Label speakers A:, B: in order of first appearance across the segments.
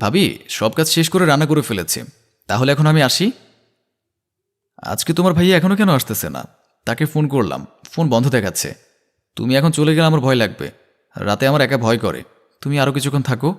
A: ভাবি, সব কাজ শেষ করে রান্না করে ফেলেছি। তাহলে এখন আমি আসি? আজকে তোমার ভাইয়া এখনও কেন আসতেছে না? তাকে ফোন করলাম। ফোন বন্ধ দেখাচ্ছে। তুমি এখন চলে গেলে আমার ভয় লাগবে। রাতে আমার একা ভয় করে। তুমি আরও কিছুক্ষণ থাকো।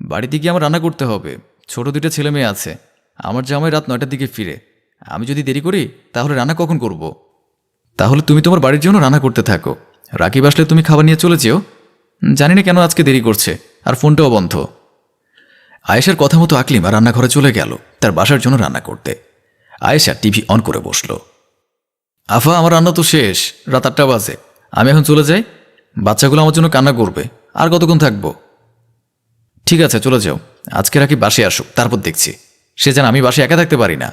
A: বাড়িতে গিয়ে আমার রান্না করতে হবে। ছোট দুইটা ছেলে মেয়ে আছে। আমার জামাই রাত নয়টার দিকে ফিরে। আমি যদি দেরি করি, তাহলে রান্না কখন করব। তাহলে তুমি তোমার বাড়ির জন্য রান্না করতে থাকো। রাকিব আসলে তুমি খাবার নিয়ে চলে যেও। জানি না কেন আজকে দেরি করছে, আর ফোনটাও বন্ধ। আয়েশার কথা মতো আকলিমা রান্নাঘরে চলে গেল, তার বাসার জন্য রান্না করতে। আয়েশা টিভি অন করে বসল। আফা, আমার রান্না তো শেষ, রাত আটটা বাজে। আমি এখন চলে যাই? বাচ্চাগুলো আমার জন্য কান্না করবে, আর কতক্ষণ থাকব? ঠিক আছে, চলে যাও। আজকে রাখি বাসে আসুক, তারপর দেখছি। সে যেন আমি বাসে একা থাকতে পারি না।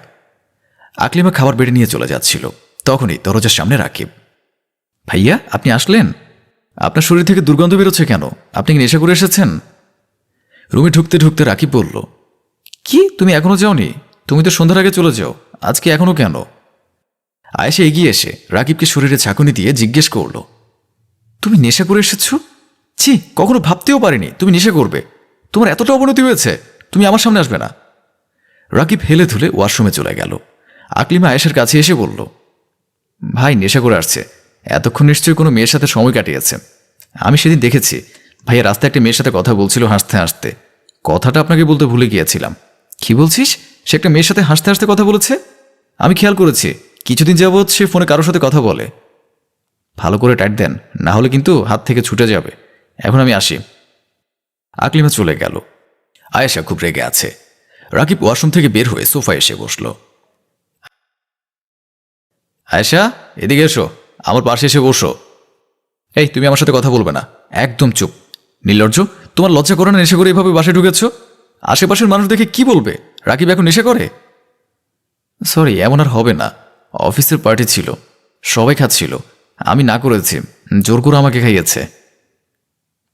A: আকলিমা খাবার বেড়ে নিয়ে চলে যাচ্ছিল। তখনই দরজার সামনে রাকিব। ভাইয়া, আপনি আসলেন? আপনার শরীর থেকে দুর্গন্ধ বেরোচ্ছে কেন? আপনি কি নেশা করে এসেছেন? রুমে ঢুকতে ঢুকতে রাকিব বলল, কি? তুমি এখনও যাওনি? তুমি তো সন্ধ্যার আগে চলে যাও। আজকে এখনও কেন? আয়েশা এগিয়ে এসে রাকিবকে শরীরে ঝাঁকুনি দিয়ে জিজ্ঞেস করল, তুমি নেশা করে এসেছ? ছি, কখনো ভাবতেও পারিনি, তুমি নেশা করবে। তোমার এতটা অবনতি হয়েছে, তুমি আমার সামনে আসবে না। রাকিব হেলে ধুলে ওয়াশরুমে চলে গেল। আকলিমা আয়েশার কাছে এসে বলল, ভাই, নেশা করে আসছে। এতক্ষণ নিশ্চয়ই কোনো মেয়ের সাথে সময় কাটিয়েছে আমি সেদিন দেখেছি, ভাইয়া রাস্তায় একটা মেয়ের সাথে কথা বলছিল হাসতে হাসতে। কথাটা আপনাকে বলতে ভুলে গিয়েছিলাম। কি বলছিস? সে একটা মেয়ের সাথে হাসতে হাসতে কথা বলেছে? আমি খেয়াল করেছি। কিছুদিন যাবৎ সে ফোনে কারোর সাথে কথা বলে। ভালো করে টাইট দেন, না হলে কিন্তু হাত থেকে ছুটে যাবে। এখন আমি আসি। আকলিমা চলে গেল। আয়েশা খুব রেগে আছে। রাকিব ওয়াশরুম থেকে বের হয়ে সোফায় এসে বসল। আয়েশা, এদিকে এসো। আমার পাশে এসে বসো। এই, তুমি আমার সাথে কথা বলবে না। একদম চুপ। নির্লজ্জ তোমার লজ্জা করে না, নেশা করে এভাবে বাসে ঢুকেছ? আশেপাশের মানুষ দেখে কি বলবে? রাকিব এখন নেশা করে? সরি এমন আর হবে না। অফিসের পার্টি ছিল। সবাই খাচ্ছিল। আমি না করেছি। জোর করে আমাকে খাইয়েছে।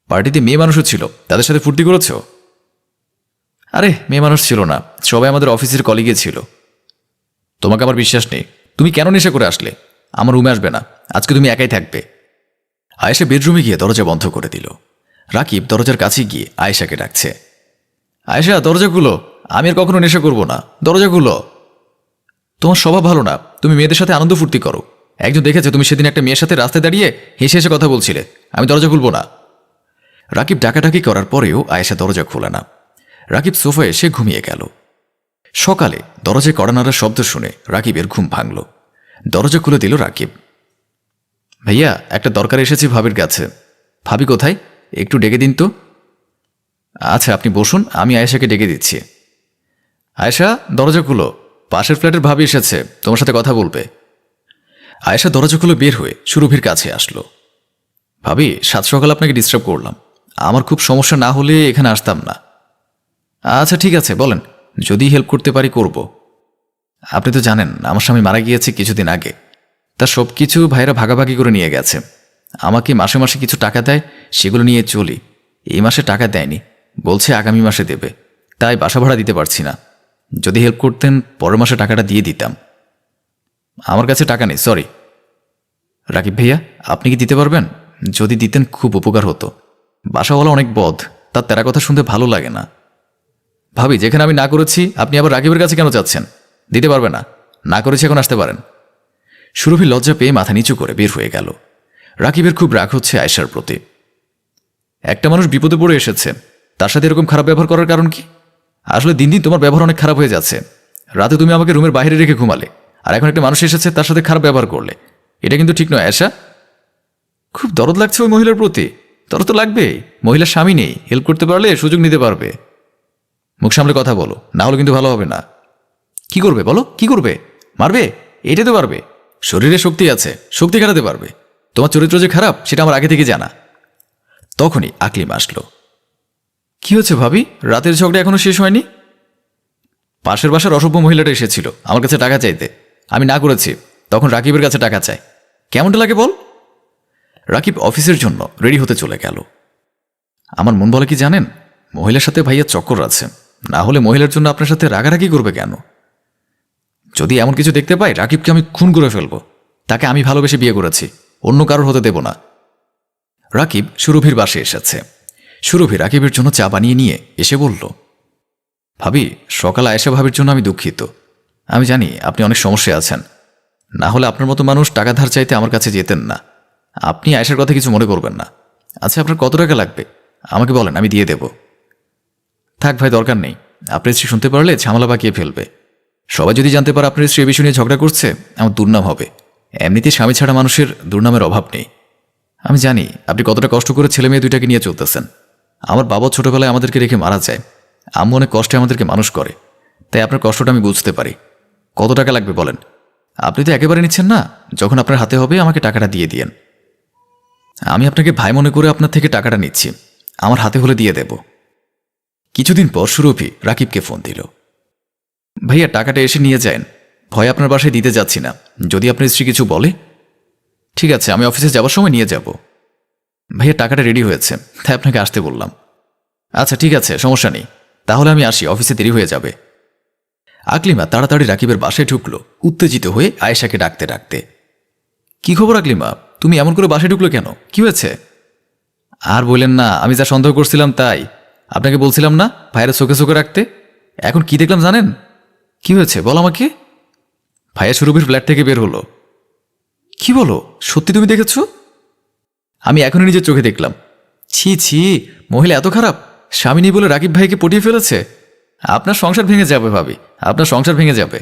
A: পার্টিতে মেয়ে মানুষও ছিল। তাদের সাথে ফুর্তি করেছ? আরে, মেয়ে মানুষ ছিল না। সবাই আমাদের অফিসের কলিগে ছিল। তোমাকে আমার বিশ্বাস নেই। তুমি কেন নেশা করে আসলে? আমার রুমে আসবে না। আজকে তুমি একাই থাকবে। আয়েশা বেডরুমে গিয়ে দরজা বন্ধ করে দিল। রাকিব দরজার কাছে গিয়ে আয়েশাকে ডাকছে। আয়েশা দরজাগুলো আমি আর কখনো নেশা করব না। দরজাগুলো তোমার স্বভাব ভালো না। তুমি মেয়েদের সাথে আনন্দ ফুর্তি করো। একজন দেখেছে তুমি সেদিন একটা মেয়ের সাথে রাস্তায় দাঁড়িয়ে হেসে হেসে কথা বলছিলে। আমি দরজা খুলবো না। রাকিব ডাকাডাকি করার পরেও আয়েশা দরজা খোলে না। রাকিব সোফায় এসে ঘুমিয়ে গেল। সকালে দরজায় কড়া শব্দ শুনে রাকিবের ঘুম ভাঙল। দরজা খুলে দিল রাকিব। ভাইয়া, একটা দরকার এসেছি ভাবির কাছে। ভাবি কোথায়? একটু ডেকে দিন তো। আচ্ছা আপনি বসুন, আমি আয়েশাকে ডেকে দিচ্ছি। আয়েশা, দরজা খুলো। পাশের ফ্ল্যাটের ভাবি এসেছে, তোমার সাথে কথা বলবে। আয়েশা দরজা খুলে বের হয়ে সুরভির কাছে আসলো। ভাবি, সাত সকাল আপনাকে ডিস্টার্ব করলাম। আমার খুব সমস্যা না হলে এখানে আসতাম না। আচ্ছা ঠিক আছে, বলেন। যদি হেল্প করতে পারি, করব। আপনি তো জানেন, আমার স্বামী মারা গিয়েছে কিছুদিন আগে। তার সব কিছু ভাইরা ভাগাভাগি করে নিয়ে গেছে। আমাকে মাসে মাসে কিছু টাকা দেয়, সেগুলো নিয়ে চলি। এই মাসে টাকা দেয়নি, বলছে আগামী মাসে দেবে। তাই বাসা ভাড়া দিতে পারছি না। যদি হেল্প করতেন, পরের মাসে টাকাটা দিয়ে দিতাম। আমার কাছে টাকা নেই সরি রাকিব ভাইয়া, আপনি কি দিতে পারবেন? যদি দিতেন খুব উপকার হতো। বাসাওয়ালা অনেক বধ তার তেরা কথা শুনতে ভালো লাগে না। ভাবি, যেখানে আমি না করেছি, আপনি আবার রাকিবের কাছে কেন যাচ্ছেন? দিতে পারবে না। না করেছি, এখন আসতে পারেন। সুরভি লজ্জা পেয়ে মাথা নিচু করে বের হয়ে গেল। রাকিবের খুব রাগ হচ্ছে আয়সার প্রতি। একটা মানুষ বিপদে পড়ে এসেছে, তার সাথে এরকম খারাপ ব্যবহার করার কারণ কি? আসলে দিন দিন তোমার ব্যবহার অনেক খারাপ হয়ে যাচ্ছে। রাতে তুমি আমাকে রুমের বাইরে রেখে ঘুমালে, আর এখন একটা মানুষ এসেছে তার সাথে খারাপ ব্যবহার করলে। এটা কিন্তু ঠিক নয় আয়সা খুব দরদ লাগছে ওই মহিলার প্রতি। দরদ তো লাগবেই মহিলার স্বামী নেই হেল্প করতে পারলে সুযোগ নিতে পারবে। মুখ সামলে কথা বলো, না হলে কিন্তু ভালো হবে না। কি করবে বলো? কি করবে? মারবে? এটাই তো পারবে। শরীরে শক্তি আছে, শক্তি খাটাতে পারবে। তোমার চরিত্র যে খারাপ, সেটা আমার আগে থেকে জানা। তখনই আকলিম আসলো। কি হচ্ছে ভাবি? রাতের ঝগড়া এখনও শেষ হয়নি? পাশের বাসার অসভ্য মহিলাটা এসেছিল, আমার কাছে টাকা চাইতে। আমি না করেছি, তখন রাকিবের কাছে টাকা চাই। কেমনটা লাগে বল? রাকিব অফিসের জন্য রেডি হতে চলে গেল। আমার মন বলে কি জানেন? মহিলার সাথে ভাইয়া চক্কর আছে। না হলে মহিলার জন্য আপনার সাথে রাগারাগি করবে কেন? যদি এমন কিছু দেখতে পাই, রাকিবকে আমি খুন করে ফেলব। তাকে আমি ভালোবেসে বিয়ে করেছি। অন্য কারোর হতে দেব না। রাকিব সুরভির বাসে এসেছে। সুরভি রাকিবের জন্য চা বানিয়ে নিয়ে এসে বলল, ভাবি, সকালে আয়েশা ভাবির জন্য আমি দুঃখিত। আমি জানি আপনি অনেক সমস্যায় আছেন। না হলে আপনার মতো মানুষ টাকা ধার চাইতে আমার কাছে যেতেন না। আপনি আয়েশার কথা কিছু মনে করবেন না। আচ্ছা আপনার কত টাকা লাগবে? আমাকে বলেন, আমি দিয়ে দেব। থাক ভাই, দরকার নেই। আপনার স্ত্রী শুনতে পারলে ঝামেলা বাকিয়ে ফেলবে। সবাই যদি জানতে পারে আপনার স্ত্রী এ বিষয় নিয়ে ঝগড়া করছে, আমার দুর্নাম হবে। এমনিতে স্বামী ছাড়া মানুষের দুর্নামের অভাব নেই। আমি জানি আপনি কতটা কষ্ট করে ছেলে মেয়ে দুইটাকে নিয়ে চলতেছেন। আমার বাবা ছোটবেলায় আমাদেরকে রেখে মারা যায়। আম্মু অনেক কষ্টে আমাদেরকে মানুষ করে। তাই আপনার কষ্টটা আমি বুঝতে পারি। কত টাকা লাগবে বলেন? আপনি তো একেবারে নিচ্ছেন না। যখন আপনার হাতে হবে, আমাকে টাকাটা দিয়ে দিয়েন। আমি আপনাকে ভাই মনে করে আপনার থেকে টাকাটা নিচ্ছি। আমার হাতে হলে দিয়ে দেব। কিছুদিন পর সুরভি রাকিবকে ফোন দিল। ভাইয়া, টাকাটা এসে নিয়ে যান। ভয় আপনার বাসায় দিতে যাচ্ছি না। যদি আপনার স্ত্রী কিছু বলে, ঠিক আছে, আমি অফিসে যাওয়ার সময় নিয়ে যাব। ভাইয়া, টাকাটা রেডি হয়েছে। তাই আপনাকে আসতে বললাম। আচ্ছা ঠিক আছে, সমস্যা নেই। তাহলে আমি আসি, অফিসে দেরি হয়ে যাবে। আকলিমা তাড়াতাড়ি রাকিবের বাসায় ঢুকলো, উত্তেজিত হয়ে আয়েশাকে ডাকতে ডাকতে। কি খবর আকলিমা? তুমি এমন করে বাসায় ঢুকলো কেন? কি হয়েছে? আর বললেন না, আমি যা সন্দেহ করছিলাম তাই। আপনাকে বলছিলাম না, ভাইয়ের চোখে চোখে রাখতে। এখন কি দেখলাম জানেন? কি হয়েছে? বল আমাকে। ভাইয়া সুরভির ফ্ল্যাট থেকে বের হলো। কি বলো? সত্যি তুমি দেখেছ? আমি এখনই নিজের চোখে দেখলাম। ছি ছি, মহিলা এত খারাপ? স্বামী নেই বলে রাকিব ভাইকে পটিয়ে ফেলেছে? আপনার সংসার ভেঙে যাবে ভাবি। আপনার সংসার ভেঙে যাবে।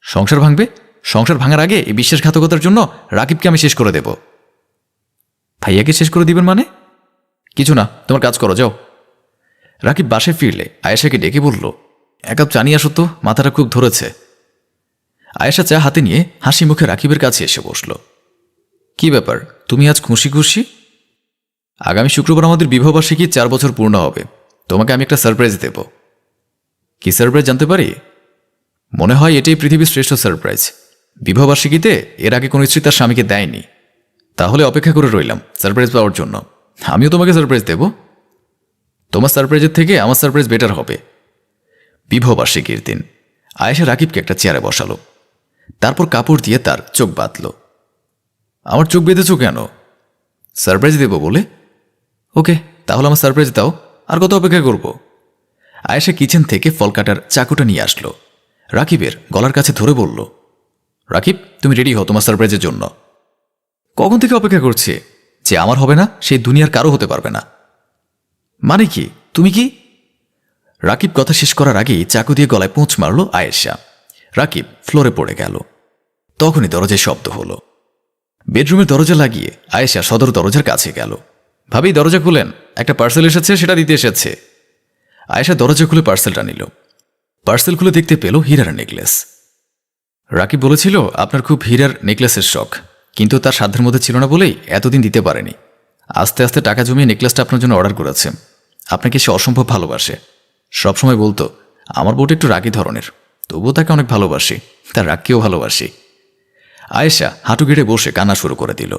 A: সংসার ভাঙবে? সংসার ভাঙার আগে এই বিশ্বাসঘাতকতার জন্য রাকিবকে আমি শেষ করে দেব। ভাইয়াকে শেষ করে দিবেন মানে? কিছু না, তোমার কাজ করো, যাও। রাকিব বাসে ফিরলে আয়েশাকে ডেকে বলল, এক কাপ জানিয়ে আসো তো, মাথাটা খুব ধরেছে। আয়েশা চা হাতে নিয়ে হাসি মুখে রাকিবের কাছে এসে বসল। কি ব্যাপার? তুমি আজ খুশি খুশি? আগামী শুক্রবার আমাদের বিবাহবার্ষিকী চার বছর পূর্ণ হবে। তোমাকে আমি একটা সারপ্রাইজ দেব। কি সারপ্রাইজ জানতে পারি? মনে হয় এটাই পৃথিবীর শ্রেষ্ঠ সারপ্রাইজ বিবাহবার্ষিকীতে এর আগে কোনো স্ত্রী তার স্বামীকে দেয়নি। তাহলে অপেক্ষা করে রইলাম সারপ্রাইজ পাওয়ার জন্য। আমিও তোমাকে সারপ্রাইজ দেব। তোমার সারপ্রাইজের থেকে আমার সারপ্রাইজ বেটার হবে। বিবাহবার্ষিকীর দিন আয়েশা রাকিবকে একটা চেয়ারে বসালো। তারপর কাপড় দিয়ে তার চোখ বাঁধল। আমার চোখ বেঁধেছ কেন? সারপ্রাইজ দেব বলে। ওকে, তাহলে আমার সারপ্রাইজ দাও, আর কত অপেক্ষা করব? আয়েশা কিচেন থেকে ফল কাটার চাকুটা নিয়ে আসলো। রাকিবের গলার কাছে ধরে বলল, রাকিব, তুমি রেডি হও তোমার সারপ্রাইজের জন্য। কখন থেকে অপেক্ষা করছি? যে আমার হবে না সেই দুনিয়ার কারও হতে পারবে না। মানে কি? তুমি কি? রাকিব কথা শেষ করার আগেই চাকু দিয়ে গলায় পোঁচ মারল আয়েশা। রাকিব ফ্লোরে পড়ে গেল। তখনই দরজায় শব্দ হলো। বেডরুমের দরজা লাগিয়ে আয়েশা সদর দরজার কাছে গেল। ভাবি, দরজা খুলেন। একটা পার্সেল এসেছে, সেটা দিতে এসেছে। আয়েশা দরজা খুলে পার্সেলটা নিল। পার্সেল খুলে দেখতে পেল হীরার নেকলেস। রাকিব বলেছিল, আপনার খুব হীরার নেকলেসের শখ, কিন্তু তার সাধ্যের মধ্যে ছিল না বলেই এতদিন দিতে পারেনি। আস্তে আস্তে টাকা জমিয়ে নেকলেসটা আপনার জন্য অর্ডার করেছে। আপনাকে সে অসম্ভব ভালোবাসে। সবসময় বলতো, আমার বউটা একটু রাগী ধরনের। তবুও তাকে অনেক ভালোবাসি, তার রাগকেও ভালোবাসি। আয়েশা হাঁটু গেড়ে বসে কান্না শুরু করে দিল।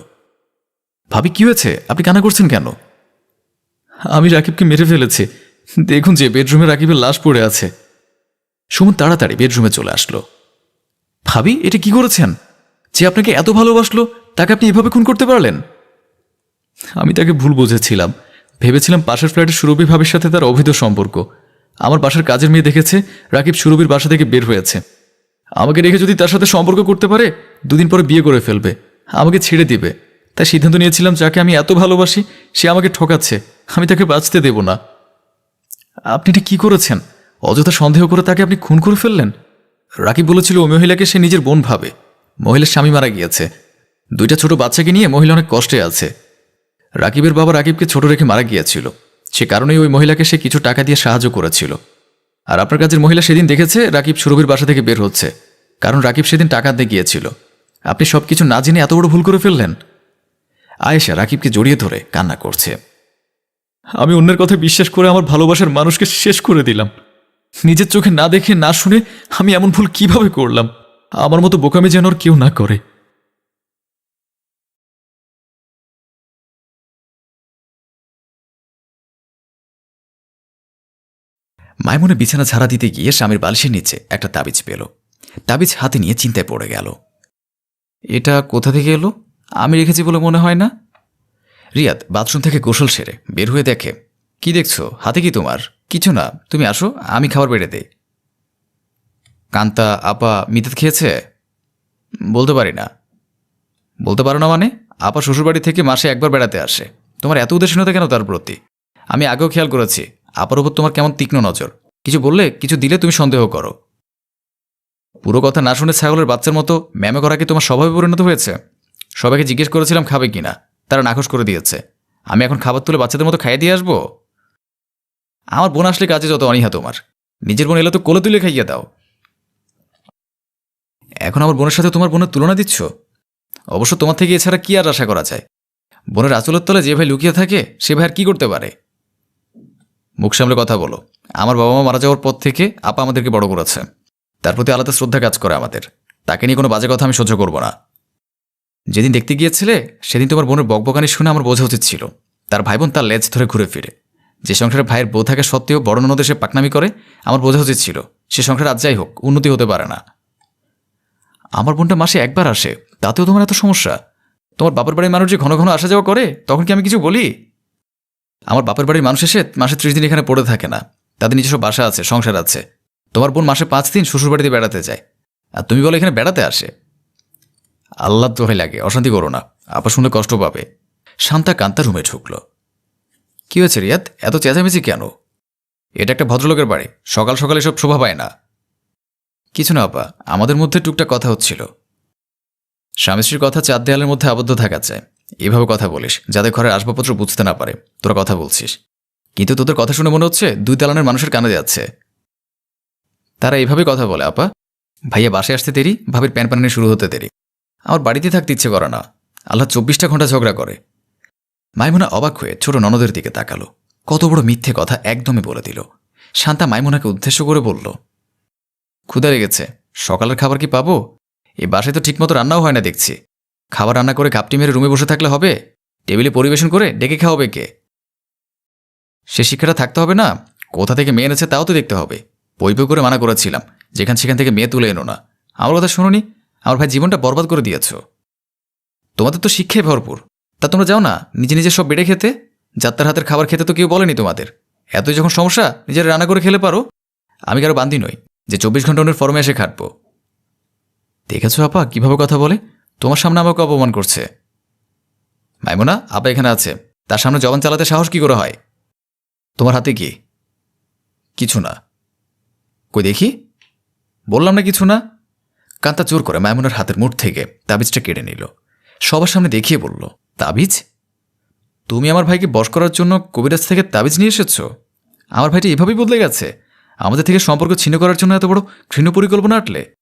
A: ভাবি, কি হয়েছে? আপনি কান্না করছেন কেন? আমি রাকিবকে মেরে ফেলেছি। দেখুন যে বেডরুমে রাকিবের লাশ পড়ে আছে। সুমন তাড়াতাড়ি বেডরুমে চলে আসলো। ভাবি, এটা কি করেছেন? যে আপনাকে এত ভালোবাসলো, তাকে আপনি এভাবে খুন করতে পারলেন? আমি তাকে ভুল বুঝেছিলাম। ভেবেছিলাম পাশের ফ্ল্যাটের সুরভি ভাবির সাথে তার অবৈধ সম্পর্ক। আমার বাসার কাজের মেয়ে দেখেছে, রাকিব সুরভির বাসা থেকে বের হয়েছে। আমাকে রেখে যদি তার সাথে সম্পর্ক করতে পারে, দুদিন পরে বিয়ে করে ফেলবে, আমাকে ছেড়ে দিবে। তাই সিদ্ধান্ত নিয়েছিলাম, যাকে আমি এত ভালোবাসি, সে আমাকে ঠকাচ্ছে, আমি তাকে বাঁচতে দেব না। আপনি এটা কি করেছেন? অযথা সন্দেহ করে তাকে আপনি খুন করে ফেললেন? রাকিব বলেছিল, ওই মহিলাকে সে নিজের বোন ভাবে। মহিলার স্বামী মারা গিয়েছে। দুইটা ছোট বাচ্চাকে নিয়ে মহিলা অনেক কষ্টে আছে। রাকিবের বাবা রাকিবকে ছোট রেখে মারা গিয়েছিল। সে কারণেই ওই মহিলাকে সে কিছু টাকা দিয়ে সাহায্য করেছিল। আর আপনার কাছের মহিলা সেদিন দেখেছে রাকিব সুরভির বাসা থেকে বের হচ্ছে। কারণ রাকিব সেদিন টাকা দিয়ে গিয়েছিল। আপনি সব কিছু না জেনে এত বড় ভুল করে ফেললেন? আয়েশা রাকিবকে জড়িয়ে ধরে কান্না করছে। আমি অন্যের কথা বিশ্বাস করে আমার ভালোবাসার মানুষকে শেষ করে দিলাম। নিজের চোখে না দেখে না শুনে আমি এমন ভুল কীভাবে করলাম? আমার মতো বোকামি যেন আর কেউ না করে। মাইমনে বিছানা ঝাড়া দিতে গিয়ে স্বামীর বালিশের নিচে একটা তাবিজ পেল। তাবিজ হাতে নিয়ে চিন্তায় পড়ে গেল। এটা কোথা থেকে এলো? আমি রেখেছি বলে মনে হয় না। রিয়াদ বাথরুম থেকে গোসল সেরে বের হয়ে দেখে, কি দেখছ? হাতে কি তোমার? কিছু না, তুমি আসো, আমি খাবার বেড়ে দেই। কান্তা, আপা মিতাত খেয়েছে? বলতে পারি না। বলতে পারো না মানে? আপা শ্বশুরবাড়ি থেকে মাসে একবার বেড়াতে আসে। তোমার এত উদাসীনতা কেন তার প্রতি? আমি আগেও খেয়াল করেছি আপার উপর তোমার কেমন তীক্ষ্ণ নজর? কিছু বললে, কিছু দিলে তুমি সন্দেহ করো। পুরো কথা না শুনে ছাগলের বাচ্চার মতো ম্যামে করা কি তোমার স্বভাবে পরিণত হয়েছে? সবাইকে জিজ্ঞেস করেছিলাম, খাবে কিনা তারা নাকশ করে দিয়েছে। আমি এখন খাবার তুলে বাচ্চাদের মতো খাইয়ে দিয়ে আসব? আমার বোন আসলে কাজে যত অনীহা তোমার। নিজের বোন এলে তো কোলে তুলে খাইয়ে দাও। এখন আমার বোনের সাথে তোমার বোনের তুলনা দিচ্ছ? অবশ্য তোমার থেকে এছাড়া কি আর আশা করা যায়? বোনের আচলের তলে যে ভাই লুকিয়ে থাকে, সে ভাই আর কি করতে পারে? মুখ সামলে কথা বলো। আমার বাবা মা মারা যাওয়ার পর থেকে আপা আমাদেরকে বড় করেছে। তার প্রতি আলাদা শ্রদ্ধা কাজ করে আমাদের। তাকে নিয়ে কোনো বাজে কথা আমি সহ্য করব না। যেদিন দেখতে গিয়েছিলে, সেদিন তোমার বোনের বকবকানি শুনে আমার বোঝা উচিত ছিল। তার ভাই বোন তার লেজ ধরে ঘুরে ফিরে। যে সংসারে ভাইয়ের বউ থাকা সত্ত্বেও বড় ননদ এসে পাকনামি করে, আমার বোঝা উচিত ছিল। সে সংসার আজ যাই হোক, উন্নতি হতে পারে না। আমার বোনটা মাসে একবার আসে, তাতেও তোমার এত সমস্যা? তোমার বাবার বাড়ির মানুষ যে ঘন ঘন আসা যাওয়া করে, তখন কি আমি কিছু বলি? আমার বাপের বাড়ির মানুষ এসে মাসে ত্রিশ দিন এখানে পড়ে থাকে না। তাদের নিজস্ব বাসা আছে, সংসার আছে। তোমার বোন মাসে পাঁচ দিন শ্বশুর বাড়িতে বেড়াতে যায়। আর তুমি বলো এখানে বেড়াতে আসে। আল্লাহ দোহাই লাগে, অশান্তি করো না। আপা শুনে কষ্ট পাবে। শান্তা কান্তা রুমে ঢুকল। কি হয়েছে রিয়াদ? এত চেঁচামেচি কেন? এটা একটা ভদ্রলোকের বাড়ি। সকাল সকাল এসব শোভা পায় না। কিছু না আপা, আমাদের মধ্যে টুকটাক কথা হচ্ছিল। স্বামী স্ত্রীর কথা চার দেয়ালের মধ্যে আবদ্ধ থাকা চায় এভাবে কথা বলিস যাতে ঘরের আসবাবপত্র বুঝতে না পারে, তোরা কথা বলছিস। কিন্তু তোদের কথা শুনে মনে হচ্ছে দুই তালানের মানুষের কানে যাচ্ছে। তারা এইভাবে কথা বলে, আপা। ভাইয়া বাসে আসতে দেরি, ভাবির প্যান প্যানানি শুরু হতে দেরি। আমার বাড়িতে থাকতে ইচ্ছে করে না। আল্লাহ চব্বিশটা ঘণ্টা ঝগড়া করে। মাইমুনা অবাক হয়ে ছোট ননদের দিকে তাকালো। কত বড় মিথ্যে কথা একদমই বলে দিল। শান্তা মাইমুনাকে উদ্দেশ্য করে বলল ক্ষুদা লেগেছে, সকালের খাবার কি পাবো? এই বাসায় তো ঠিকমতো রান্নাও হয় না দেখছি। খাবার রান্না করে কাপটি মেরে রুমে বসে থাকলে হবে? টেবিলে পরিবেশন করে ডেকে খাওয়াবে কে? সে শিক্ষাটা থাকতে হবে না? কোথা থেকে মেয়ে এনেছে তাও তো দেখতে হবে। বই বই করে মানা করেছিলাম। যেখান সেখান থেকে মেয়ে তুলে এনো না। আমার কথা শুনুনি আমার ভাই জীবনটা বরবাদ করে দিয়েছ। তোমাদের তো শিক্ষায় ভরপুর। তা তোমরা যাও না, নিজে নিজে সব বেড়ে খেতে। যাত্রার হাতের খাবার খেতে তো কেউ বলেনি তোমাদের। এতই যখন সমস্যা, নিজেরা রান্না করে খেলে পারো। আমি কারও বান্দি নই, যে চব্বিশ ঘণ্টা ওনের ফর্মে এসে খাটবো। দেখেছ আপা, কীভাবে কথা বলে? তোমার সামনে আমাকে অপমান করছে। মাইমোনা, আপা এখানে আছে। তার সামনে জবান চালাতে সাহস কি করে হয়? তোমার হাতে কি? কিছু না। কই দেখি? বললাম না কিছু না। কান্তা চোর করে মাইমুনার হাতের মুঠ থেকে তাবিজটা কেড়ে নিল। সবার সামনে দেখিয়ে বলল, তাবিজ? তুমি আমার ভাইকে বশ করার জন্য কবিরাজ থেকে তাবিজ নিয়ে এসেছ? আমার ভাইটি এভাবেই বদলে গেছে। আমাদের থেকে সম্পর্ক ছিন্ন করার জন্য এত বড় ঘৃণ পরিকল্পনা আটলে